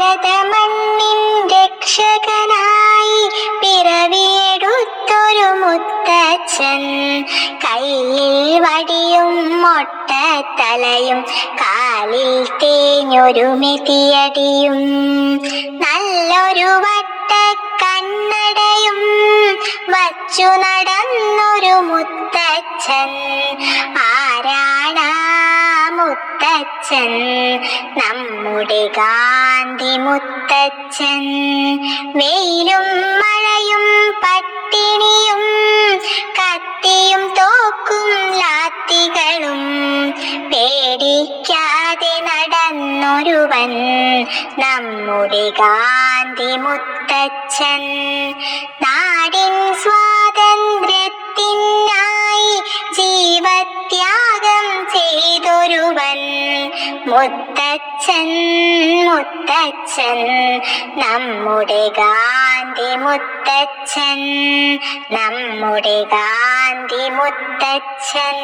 ഭാരത മണ്ണിൻ രക്ഷകനായി പിറവിയെടുത്തൊരു മുത്തച്ഛൻ. കയ്യിൽ വടിയും മൊട്ടത്തലയും കാലിൽ തേഞ്ഞൊരു മെതിയടിയും. നല്ലൊരു വട്ട കണ്ണടയും വച്ചു നടന്നൊരു മുത്തച്ഛൻ. ആരാണ മുത്തച്ഛൻ മുത്തച്ഛൻ? നമ്മുടെ ഗാന്ധി മുത്തച്ഛൻ. വെയിലും മഴയും പട്ടിണിയും കത്തിയും തോക്കും ലാത്തികളും. പേടിക്കാതെ നടന്നൊരുവൻ നമ്മുടെ ഗാന്ധി മുത്തച്ഛൻ. നാടിൻ സ്വാതന്ത്ര്യത്തിനായി ജീവത്യാഗം മുത്തച്ഛൻ മുത്തച്ഛൻ. നമ്മുടെ ഗാന്ധി മുത്തച്ഛൻ നമ്മുടെ ഗാന്ധി മുത്തച്ഛൻ.